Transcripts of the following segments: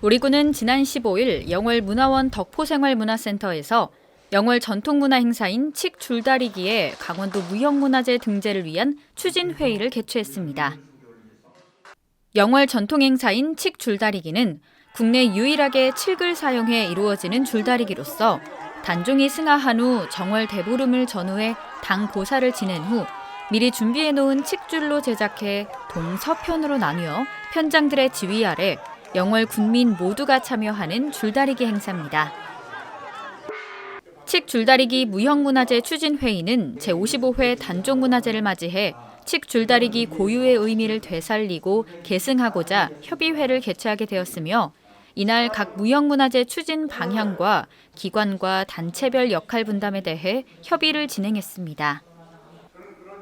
우리 군은 지난 15일 영월 문화원 덕포생활문화센터에서 영월 전통문화 행사인 칡 줄다리기의 강원도 무형문화재 등재를 위한 추진 회의를 개최했습니다. 영월 전통 행사인 칡 줄다리기는 국내 유일하게 칡을 사용해 이루어지는 줄다리기로서 단종이 승하한 후 정월 대보름을 전후해 당 고사를 지낸 후 미리 준비해 놓은 칡줄로 제작해 동서편으로 나뉘어 편장들의 지휘 아래 영월 군민 모두가 참여하는 줄다리기 행사입니다. 칡 줄다리기 무형문화재 추진회의는 제55회 단종문화재를 맞이해 칡 줄다리기 고유의 의미를 되살리고 계승하고자 협의회를 개최하게 되었으며 이날 각 무형문화재 추진 방향과 기관과 단체별 역할 분담에 대해 협의를 진행했습니다.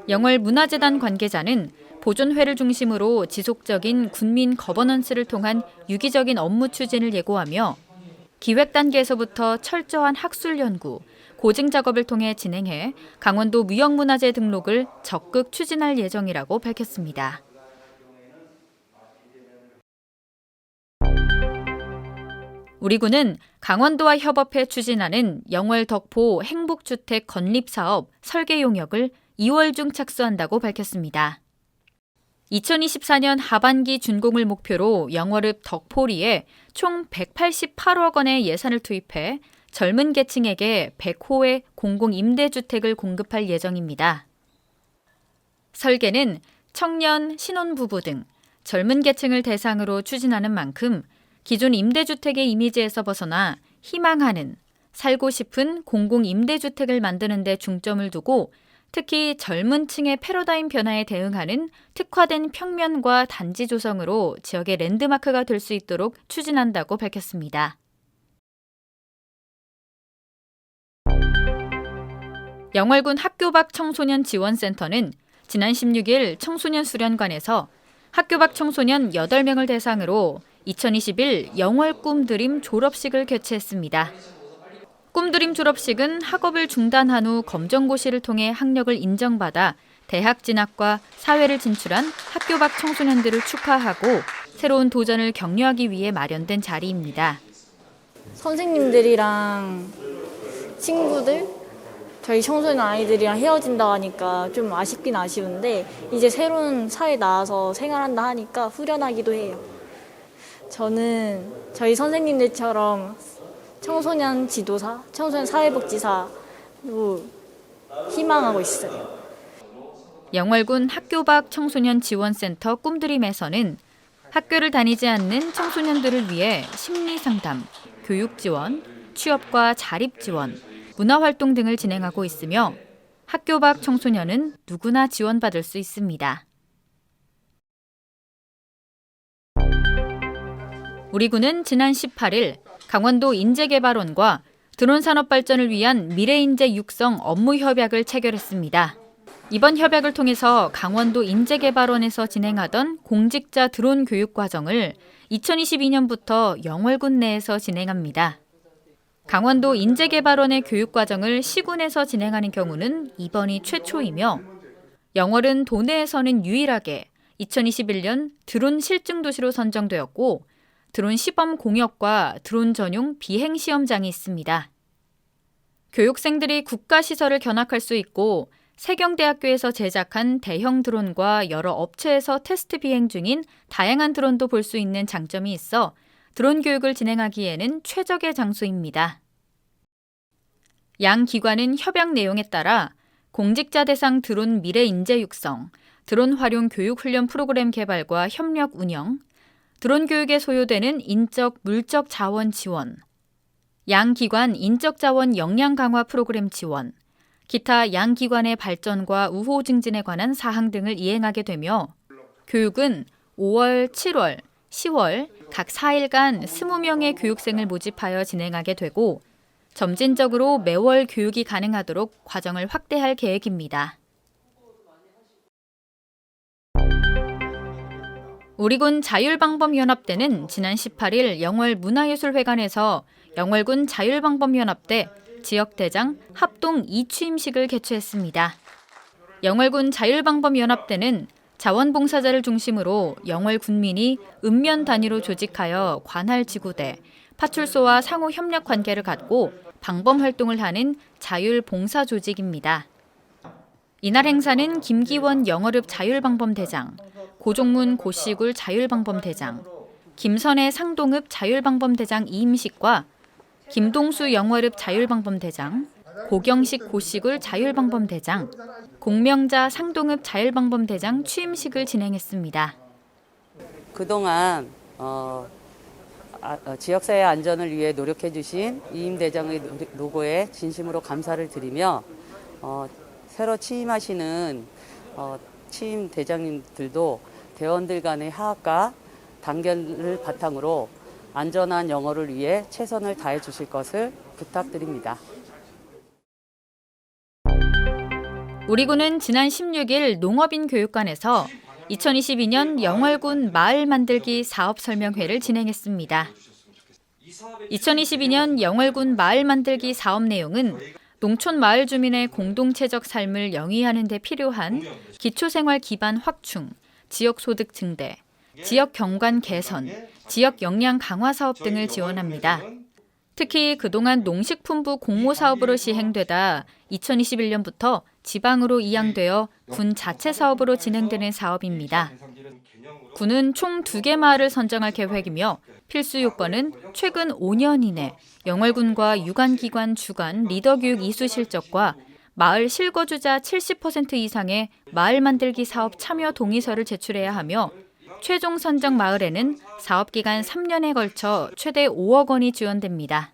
영월 문화재단 관계자는 보존회를 중심으로 지속적인 군민 거버넌스를 통한 유기적인 업무 추진을 예고하며 기획 단계에서부터 철저한 학술 연구, 고증 작업을 통해 진행해 강원도 무형문화재 등록을 적극 추진할 예정이라고 밝혔습니다. 우리 군은 강원도와 협업해 추진하는 영월 덕포 행복주택 건립 사업 설계 용역을 2월 중 착수한다고 밝혔습니다. 2024년 하반기 준공을 목표로 영월읍 덕포리에 총 188억 원의 예산을 투입해 젊은 계층에게 100호의 공공 임대주택을 공급할 예정입니다. 설계는 청년, 신혼부부 등 젊은 계층을 대상으로 추진하는 만큼 기존 임대주택의 이미지에서 벗어나 희망하는, 살고 싶은 공공 임대주택을 만드는 데 중점을 두고 특히 젊은 층의 패러다임 변화에 대응하는 특화된 평면과 단지 조성으로 지역의 랜드마크가 될 수 있도록 추진한다고 밝혔습니다. 영월군 학교 밖 청소년 지원센터는 지난 16일 청소년 수련관에서 학교 밖 청소년 8명을 대상으로 2021 영월 꿈드림 졸업식을 개최했습니다. 꿈드림 졸업식은 학업을 중단한 후 검정고시를 통해 학력을 인정받아 대학 진학과 사회를 진출한 학교 밖 청소년들을 축하하고 새로운 도전을 격려하기 위해 마련된 자리입니다. 선생님들이랑 친구들, 저희 청소년 아이들이랑 헤어진다 하니까 좀 아쉽긴 아쉬운데 이제 새로운 사회 나와서 생활한다 하니까 후련하기도 해요. 저는 저희 선생님들처럼 청소년 지도사, 청소년 사회복지사로 희망하고 있어요. 영월군 학교 밖 청소년 지원센터 꿈드림에서는 학교를 다니지 않는 청소년들을 위해 심리 상담, 교육 지원, 취업과 자립 지원, 문화 활동 등을 진행하고 있으며 학교 밖 청소년은 누구나 지원받을 수 있습니다. 우리 군은 지난 18일 강원도 인재개발원과 드론 산업 발전을 위한 미래인재 육성 업무 협약을 체결했습니다. 이번 협약을 통해서 강원도 인재개발원에서 진행하던 공직자 드론 교육 과정을 2022년부터 영월군 내에서 진행합니다. 강원도 인재개발원의 교육 과정을 시군에서 진행하는 경우는 이번이 최초이며 영월은 도내에서는 유일하게 2021년 드론 실증 도시로 선정되었고 드론 시범 공역과 드론 전용 비행 시험장이 있습니다. 교육생들이 국가 시설을 견학할 수 있고 세경대학교에서 제작한 대형 드론과 여러 업체에서 테스트 비행 중인 다양한 드론도 볼 수 있는 장점이 있어 드론 교육을 진행하기에는 최적의 장소입니다. 양 기관은 협약 내용에 따라 공직자 대상 드론 미래 인재 육성, 드론 활용 교육 훈련 프로그램 개발과 협력 운영, 드론 교육에 소요되는 인적 물적 자원 지원, 양 기관 인적 자원 역량 강화 프로그램 지원, 기타 양 기관의 발전과 우호 증진에 관한 사항 등을 이행하게 되며 교육은 5월, 7월, 10월 각 4일간 20명의 교육생을 모집하여 진행하게 되고 점진적으로 매월 교육이 가능하도록 과정을 확대할 계획입니다. 우리군 자율방범연합대는 지난 18일 영월 문화예술회관에서 영월군 자율방범연합대 지역대장 합동 이취임식을 개최했습니다. 영월군 자율방범연합대는 자원봉사자를 중심으로 영월 군민이 읍면 단위로 조직하여 관할 지구대, 파출소와 상호 협력 관계를 갖고 방범 활동을 하는 자율 봉사 조직입니다. 이날 행사는 김기원 영월읍 자율방범대장, 고종문 고시굴 자율방범대장, 김선혜 상동읍 자율방범대장 이임식과 김동수 영월읍 자율방범대장, 고경식 고시굴 자율방범대장, 공명자 상동읍 자율방범대장 취임식을 진행했습니다. 그동안 어, 아, 어, 지역사회 안전을 위해 노력해 주신 이임 대장의 노- 노고에 진심으로 감사를 드리며 어, 새로 취임하시는 어, 취임 대장님들도 대원들 간의 화합과 단결을 바탕으로 안전한 영어를 위해 최선을 다해 주실 것을 부탁드립니다. 우리 군은 지난 16일 농업인 교육관에서 2022년 영월군 마을 만들기 사업 설명회를 진행했습니다. 2022년 영월군 마을 만들기 사업 내용은 농촌 마을 주민의 공동체적 삶을 영위하는 데 필요한 기초생활 기반 확충, 지역 소득 증대, 지역 경관 개선, 지역 역량 강화 사업 등을 지원합니다. 특히 그동안 농식품부 공모 사업으로 시행되다 2021년부터 지방으로 이양되어 군 자체 사업으로 진행되는 사업입니다. 군은 총 두 개 마을을 선정할 계획이며 필수 요건은 최근 5년 이내 영월군과 유관기관 주간 리더 교육 이수 실적과 마을 실거주자 70% 이상의 마을 만들기 사업 참여 동의서를 제출해야 하며 최종 선정 마을에는 사업 기간 3년에 걸쳐 최대 5억 원이 지원됩니다.